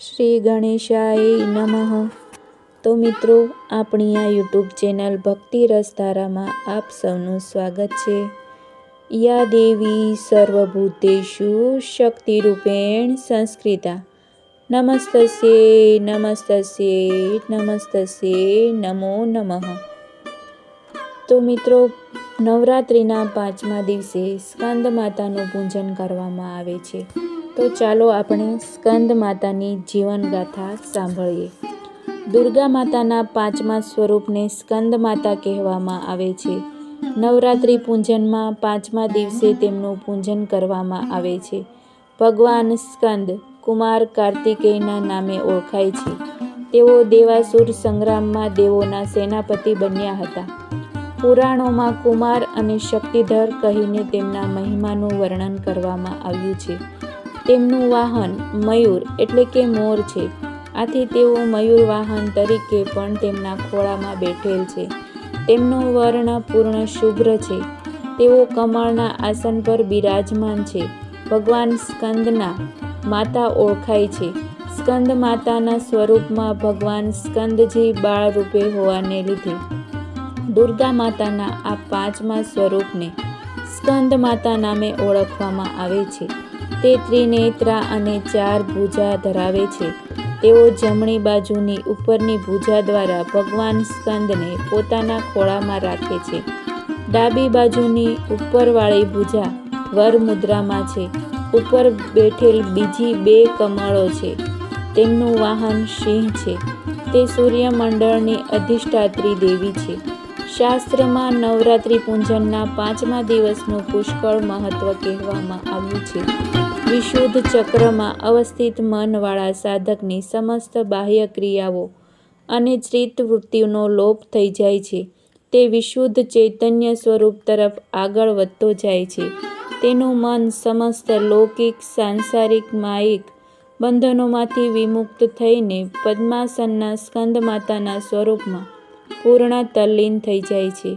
શ્રી ગણેશાય નમઃ. તો મિત્રો, આપણી આ યુટ્યુબ ચેનલ ભક્તિ રસધારામાં આપ સૌનું સ્વાગત છે. યા દેવી સર્વભૂતેશુ શક્તિરૂપેણ સંસ્કૃતા. નમસ્તસ્યે નમસ્તસ્યે નમસ્તસ્યે નમો નમઃ. તો મિત્રો, નવરાત્રિના પાંચમા દિવસે સ્કંદ માતાનું પૂજન કરવામાં આવે છે. તો ચાલો આપણે સ્કંદ માતાની જીવનગાથા સાંભળીએ. દુર્ગા માતાના પાંચમા સ્વરૂપને સ્કંદ માતા કહેવામાં આવે છે. નવરાત્રિ પૂજનમાં પાંચમા દિવસે તેમનું પૂજન કરવામાં આવે છે. ભગવાન સ્કંદ કુમાર કાર્તિકેયના નામે ઓળખાય છે. તેઓ દેવાસુર સંગ્રામમાં દેવોના સેનાપતિ બન્યા હતા. પુરાણોમાં કુમાર અને શક્તિધર કહીને તેમના મહિમાનું વર્ણન કરવામાં આવ્યું છે. તેમનું વાહન મયુર એટલે કે મોર છે. આથી તેઓ મયુર વાહન તરીકે પણ તેમના ખોળામાં બેઠેલ છે. તેમનો વર્ણ પૂર્ણ શુભ્ર છે. તેઓ કમળના આસન પર બિરાજમાન છે. ભગવાન સ્કંદના માતા ઓળખાય છે. સ્કંદ માતાના સ્વરૂપમાં ભગવાન સ્કંદજી બાળ રૂપે હોવાને લીધે દુર્ગા માતાના આ પાંચમા સ્વરૂપને સ્કંદ માતા નામે ઓળખવામાં આવે છે. તે ત્રિનેત્રા અને ચાર ભુજા ધરાવે છે. તેઓ જમણી બાજુની ઉપરની ભુજા દ્વારા ભગવાન સ્કંદને પોતાના ખોળામાં રાખે છે. ડાબી બાજુની ઉપરવાળી ભુજા વર મુદ્રામાં છે. ઉપર બેઠેલ બીજી બે કમળો છે. તેમનું વાહન સિંહ છે. તે સૂર્યમંડળની અધિષ્ઠાત્રી દેવી છે. શાસ્ત્રમાં નવરાત્રિ પૂજનના પાંચમા દિવસનું પુષ્કળ મહત્વ કહેવામાં આવ્યું છે. વિશુદ્ધ ચક્રમાં અવસ્થિત મનવાળા સાધકની સમસ્ત બાહ્ય ક્રિયાઓ અને ચિત્તવૃત્તિનો લોપ થઈ જાય છે. તે વિશુદ્ધ ચૈતન્ય સ્વરૂપ તરફ આગળ વધતો જાય છે. તેનું મન સમસ્ત લૌકિક, સાંસારિક, માયિક બંધનોમાંથી વિમુક્ત થઈને પદ્માસનના સ્કંદ માતાના સ્વરૂપમાં પૂર્ણ તલ્લીન થઈ જાય છે.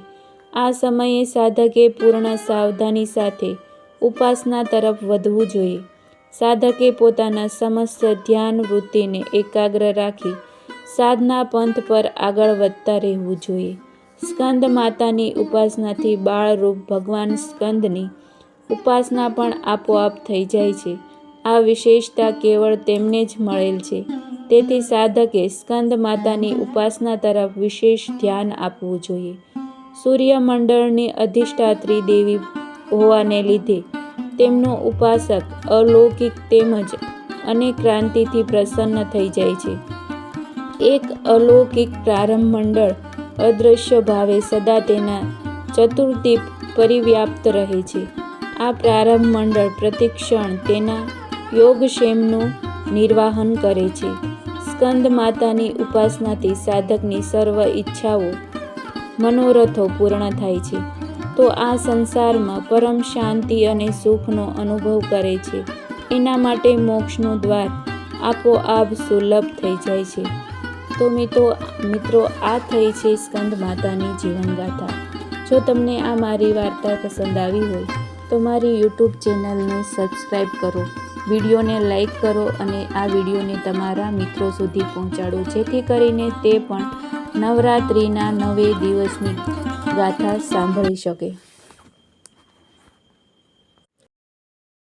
આ સમયે સાધકે પૂર્ણ સાવધાની સાથે ઉપાસના તરફ વધવું જોઈએ. સાધકે પોતાના સમસ્ત ધ્યાન વૃત્તિને એકાગ્ર રાખી સાધના પંથ પર આગળ વધતા રહેવું જોઈએ. સ્કંદ માતાની ઉપાસનાથી બાળરૂપ ભગવાન સ્કંદની ઉપાસના પણ આપોઆપ થઈ જાય છે. આ વિશેષતા કેવળ તેમને જ મળેલ છે. તેથી સાધકે સ્કંદ માતાની ઉપાસના તરફ વિશેષ ધ્યાન આપવું જોઈએ. સૂર્યમંડળની અધિષ્ઠાત્રી દેવી હોવાને લીધે તેમનો ઉપાસક અલૌકિક તેમજ અનેક ક્રાંતિથી પ્રસન્ન થઈ જાય છે. એક અલૌકિક પ્રારંભ મંડળ અદૃશ્ય ભાવે સદા તેના ચતુર્દીપ પરિવ્યાપ્ત રહે છે. આ પ્રારંભ મંડળ પ્રતિક્ષણ તેના યોગક્ષેમનું નિર્વાહન કરે છે. સ્કંદ માતાની ઉપાસનાથી સાધકની સર્વ ઈચ્છાઓ મનોરથો પૂર્ણ થાય છે. તો આ સંસારમાં પરમ શાંતિ અને સુખનો અનુભવ કરે છે. એના માટે મોક્ષનું દ્વાર આપોઆપ સુલભ થઈ જાય છે. તો મિત્રો મિત્રો, આ થઈ છે સ્કંદ માતાની જીવનગાથા. જો તમને આ મારી વાર્તા પસંદ આવી હોય, તો મારી યુટ્યુબ ચેનલને સબસ્ક્રાઈબ કરો. વિડીયોને લાઈક કરો અને આ વિડીયોને તમારા મિત્રો સુધી પહોંચાડો. જેથી કરીને તે પણ નવરાત્રિના નવે દિવસની ગાથા સાંભળી શકે.